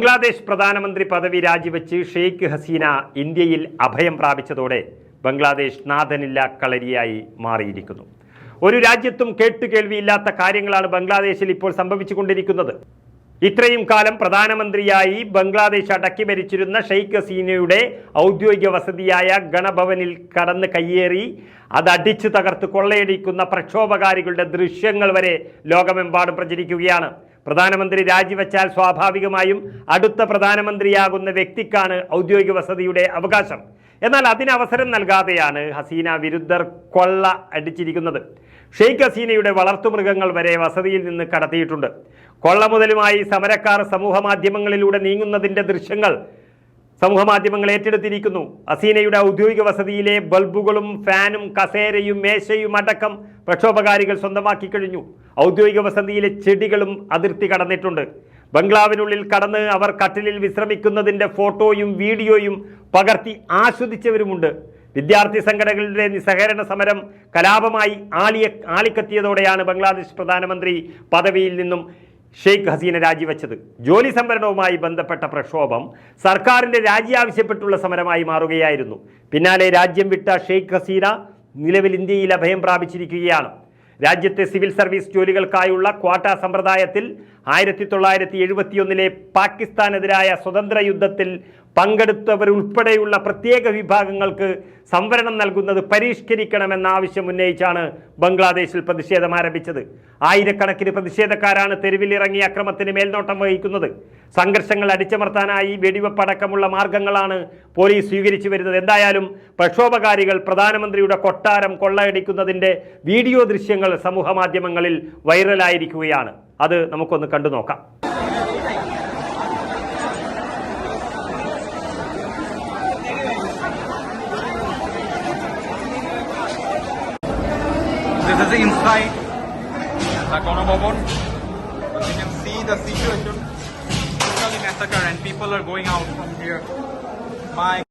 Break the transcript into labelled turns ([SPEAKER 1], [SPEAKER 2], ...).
[SPEAKER 1] ബംഗ്ലാദേശ് പ്രധാനമന്ത്രി പദവി രാജിവെച്ച് ഷെയ്ഖ് ഹസീന ഇന്ത്യയിൽ അഭയം പ്രാപിച്ചതോടെ ബംഗ്ലാദേശ് നാഥനില്ല കളരിയായി മാറിയിരിക്കുന്നു. ഒരു രാജ്യത്തും കേട്ടുകേൾവിയില്ലാത്ത കാര്യങ്ങളാണ് ബംഗ്ലാദേശിൽ ഇപ്പോൾ സംഭവിച്ചുകൊണ്ടിരിക്കുന്നത്. ഇത്രയും കാലം പ്രധാനമന്ത്രിയായി ബംഗ്ലാദേശ് അടക്കി ഭരിച്ചിരുന്ന ഷെയ്ഖ് ഹസീനയുടെ ഔദ്യോഗിക വസതിയായ ഗണഭവനിൽ കടന്ന് കയ്യേറി അത് അടിച്ചു തകർത്ത് കൊള്ളയടിക്കുന്ന പ്രക്ഷോഭകാരികളുടെ ദൃശ്യങ്ങൾ വരെ ലോകമെമ്പാടും പ്രചരിക്കുകയാണ്. പ്രധാനമന്ത്രി രാജിവെച്ചാൽ സ്വാഭാവികമായും അടുത്ത പ്രധാനമന്ത്രിയാകുന്ന വ്യക്തിക്കാണ് ഔദ്യോഗിക വസതിയുടെ അവകാശം. എന്നാൽ അതിന് അവസരം നൽകാതെയാണ് ഹസീന വിരുദ്ധർ കൊള്ള അടിച്ചിരിക്കുന്നത്. ഷെയ്ഖ് ഹസീനയുടെ വളർത്തുമൃഗങ്ങൾ വരെ വസതിയിൽ നിന്ന് കടത്തിയിട്ടുണ്ട്. കൊള്ള മുതലുമായി സമരക്കാർ സമൂഹ മാധ്യമങ്ങളിലൂടെ നീങ്ങുന്നതിന്റെ ദൃശ്യങ്ങൾ സമൂഹ മാധ്യമങ്ങൾ ഏറ്റെടുത്തിരിക്കുന്നു. അസീനയുടെ ഔദ്യോഗിക വസതിയിലെ ബൾബുകളും ഫാനും കസേരയും മേശയും അടക്കം പ്രക്ഷോഭകാരികൾ സ്വന്തമാക്കി കഴിഞ്ഞു. ഔദ്യോഗിക വസതിയിലെ ചെടികളും അതിർത്തി കടന്നിട്ടുണ്ട്. ബംഗ്ലാവിനുള്ളിൽ കടന്ന് അവർ കട്ടിലിൽ വിശ്രമിക്കുന്നതിന്റെ ഫോട്ടോയും വീഡിയോയും പകർത്തി ആസ്വദിച്ചവരുമുണ്ട്. വിദ്യാർത്ഥി സംഘടനകളുടെ നിസ്സഹകരണ സമരം കലാപമായി ആളിയ ആളിക്കത്തിയതോടെയാണ് ബംഗ്ലാദേശ് പ്രധാനമന്ത്രി പദവിയിൽ നിന്നും ഷെയ്ഖ് ഹസീന രാജിവെച്ചത്. ജോലി സംവരണവുമായി ബന്ധപ്പെട്ട പ്രക്ഷോഭം സർക്കാരിന്റെ രാജി ആവശ്യപ്പെട്ടുള്ള സമരമായി മാറുകയായിരുന്നു. പിന്നാലെ രാജ്യം വിട്ട ഷെയ്ഖ് ഹസീന നിലവിൽ ഇന്ത്യയിൽ അഭയം പ്രാപിച്ചിരിക്കുകയാണ്. രാജ്യത്തെ സിവിൽ സർവീസ് ജോലികൾക്കായുള്ള ക്വാട്ട സമ്പ്രദായത്തിൽ ആയിരത്തി തൊള്ളായിരത്തി എഴുപത്തിയൊന്നിലെ പാകിസ്ഥാനെതിരായ സ്വതന്ത്ര യുദ്ധത്തിൽ പങ്കെടുത്തവരുൾപ്പെടെയുള്ള പ്രത്യേക വിഭാഗങ്ങൾക്ക് സംവരണം നൽകുന്നത് പരിഷ്കരിക്കണമെന്ന ആവശ്യം ഉന്നയിച്ചാണ് ബംഗ്ലാദേശിൽ പ്രതിഷേധം ആരംഭിച്ചത്. ആയിരക്കണക്കിന് പ്രതിഷേധക്കാരാണ് തെരുവിലിറങ്ങിയ അക്രമത്തിന് മേൽനോട്ടം വഹിക്കുന്നത്. സംഘർഷങ്ങൾ അടിച്ചമർത്താനായി വെടിവെപ്പടക്കമുള്ള മാർഗങ്ങളാണ് പോലീസ് സ്വീകരിച്ചു വരുന്നത്. എന്തായാലും പ്രക്ഷോഭകാരികൾ പ്രധാനമന്ത്രിയുടെ കൊട്ടാരം കൊള്ളയടിക്കുന്നതിന്റെ വീഡിയോ ദൃശ്യങ്ങൾ സമൂഹ മാധ്യമങ്ങളിൽ വൈറലായിരിക്കുകയാണ്. അത് നമുക്കൊന്ന് കണ്ടു നോക്കാം
[SPEAKER 2] This is inside the Konobobon. You can see the situation totally massacre and people are going out from here. My